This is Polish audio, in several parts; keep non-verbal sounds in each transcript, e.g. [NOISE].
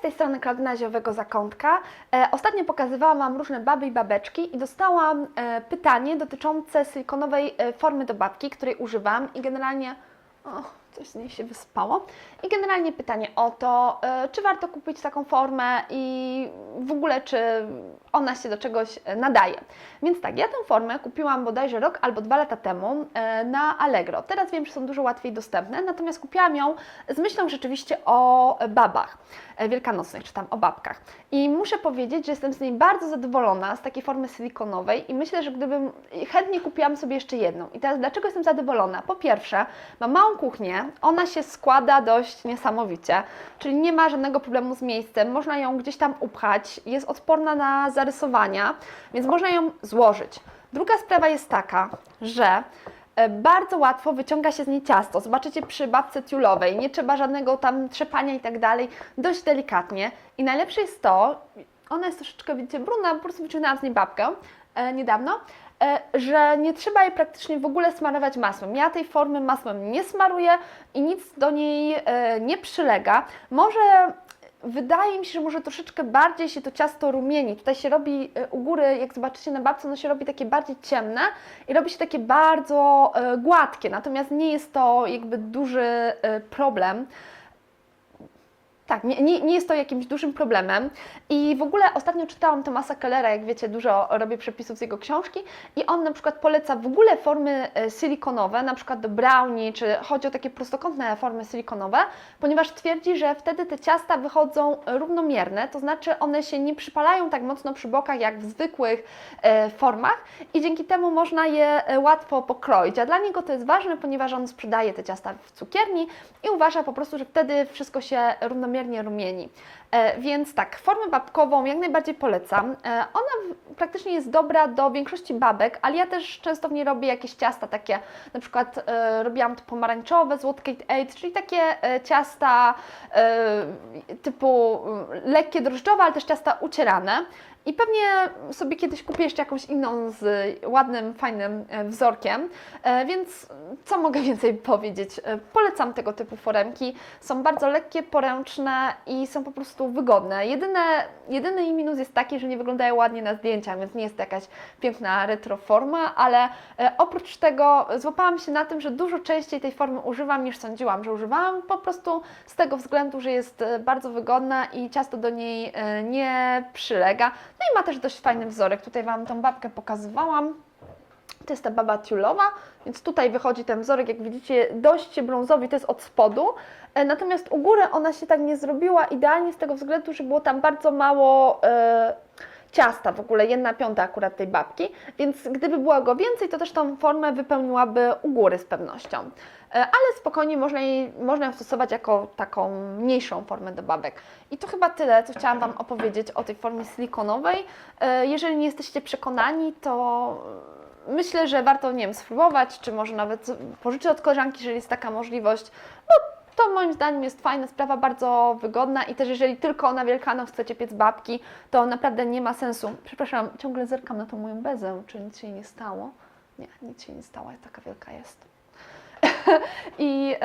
z tej strony Klaudyna Ziowego Zakątka. E, ostatnio pokazywałam Wam różne baby i babeczki i dostałam e, pytanie dotyczące silikonowej e, formy do babki, której używam i generalnie... O, coś z niej się wyspało. I generalnie pytanie o to, e, czy warto kupić taką formę i w ogóle czy ona się do czegoś e, nadaje. Więc tak, ja tę formę kupiłam bodajże rok albo dwa lata temu e, na Allegro. Teraz wiem, że są dużo łatwiej dostępne, natomiast kupiłam ją z myślą rzeczywiście o babach wielkanocnych, czy tam o babkach. I muszę powiedzieć, że jestem z niej bardzo zadowolona, z takiej formy silikonowej i myślę, że gdybym chętnie kupiłam sobie jeszcze jedną. I teraz dlaczego jestem zadowolona? Po pierwsze, mam małą kuchnię, ona się składa dość niesamowicie, czyli nie ma żadnego problemu z miejscem, można ją gdzieś tam upchać, jest odporna na zarysowania, więc można ją złożyć. Druga sprawa jest taka, że e, bardzo łatwo wyciąga się z niej ciasto. Zobaczycie przy babce tiulowej, nie trzeba żadnego tam trzepania i tak dalej, dość delikatnie. I najlepsze jest to, ona jest troszeczkę, widzicie, brudna, po prostu wyciągnęłam z niej babkę e, niedawno, że nie trzeba jej praktycznie w ogóle smarować masłem. Ja tej formy masłem nie smaruję i nic do niej e, nie przylega. Może wydaje mi się, że może troszeczkę bardziej się to ciasto rumieni. Tutaj się robi e, u góry, jak zobaczycie na babce, ono się robi takie bardziej ciemne i robi się takie bardzo e, gładkie. Natomiast nie jest to jakby duży e, problem. Tak, nie, nie, jest to jakimś dużym problemem. I w ogóle ostatnio czytałam Tomasa Kellera, jak wiecie, dużo robię przepisów z jego książki i on na przykład poleca w ogóle formy e, silikonowe, na przykład do brownie, czy chodzi o takie prostokątne formy silikonowe, ponieważ twierdzi, że wtedy te ciasta wychodzą równomierne, to znaczy one się nie przypalają tak mocno przy bokach jak w zwykłych e, formach i dzięki temu można je e, łatwo pokroić. A dla niego to jest ważne, ponieważ on sprzedaje te ciasta w cukierni i uważa po prostu, że wtedy wszystko się równomiernie rumieni. E, więc tak, formę babkową jak najbardziej polecam. E, ona praktycznie jest dobra do większości babek, ale ja też często w niej robię jakieś ciasta takie, na przykład e, robiłam to pomarańczowe z 8, czyli takie ciasta typu mm, lekkie drożdżowe, ale też ciasta ucierane. I pewnie sobie kiedyś kupię jeszcze jakąś inną z ładnym, fajnym wzorkiem, więc co mogę [LAUGHS] więcej powiedzieć? Polecam tego typu foremki. Są bardzo lekkie, poręczne i są po prostu wygodne. Jedyne, jedyny jej minus jest taki, że nie wyglądają ładnie na zdjęciach, więc nie jest to jakaś piękna retro forma, ale e, oprócz tego złapałam się na tym, że dużo częściej tej formy używam niż sądziłam, że używałam po prostu z tego względu, że jest e, bardzo wygodna i ciasto do niej e, nie przylega. No i ma też dość fajny wzorek. Tutaj Wam tą babkę pokazywałam. To jest ta baba tiulowa, więc tutaj wychodzi ten wzorek, jak widzicie, dość brązowy, to jest od spodu. E, Natomiast u góry ona się tak nie zrobiła idealnie z tego względu, że było tam bardzo mało e, ciasta, w ogóle jedna piąta akurat tej babki, więc gdyby było go więcej, to też tą formę wypełniłaby u góry z pewnością. E, Ale spokojnie można, jej, można ją stosować jako taką mniejszą formę do babek. I to chyba tyle, co chciałam Wam opowiedzieć o tej formie silikonowej. E, Jeżeli nie jesteście przekonani, to myślę, że warto, nie wiem, spróbować, czy może nawet pożyczyć od koleżanki, jeżeli jest taka możliwość. No, to moim zdaniem jest fajna sprawa, bardzo wygodna i też jeżeli tylko na Wielkanoc chcecie piec babki, to naprawdę nie ma sensu. Przepraszam, ciągle zerkam na tą moją bezę, czy nic się nie stało. Nie, nic się nie stało, taka wielka jest. [LAUGHS] I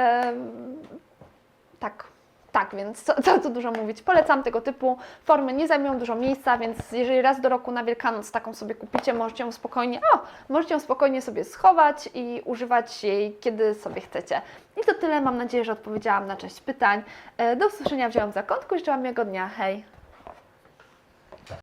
tak, tak, więc co, co tu dużo mówić. Polecam tego typu formy, nie zajmują dużo miejsca, więc jeżeli raz do roku na Wielkanoc taką sobie kupicie, możecie ją spokojnie, o, możecie ją spokojnie sobie schować i używać jej, kiedy sobie chcecie. I to tyle, mam nadzieję, że odpowiedziałam na część pytań. E, Do usłyszenia w Zielonym Zakątku, życzę Wam miłego dnia, hej!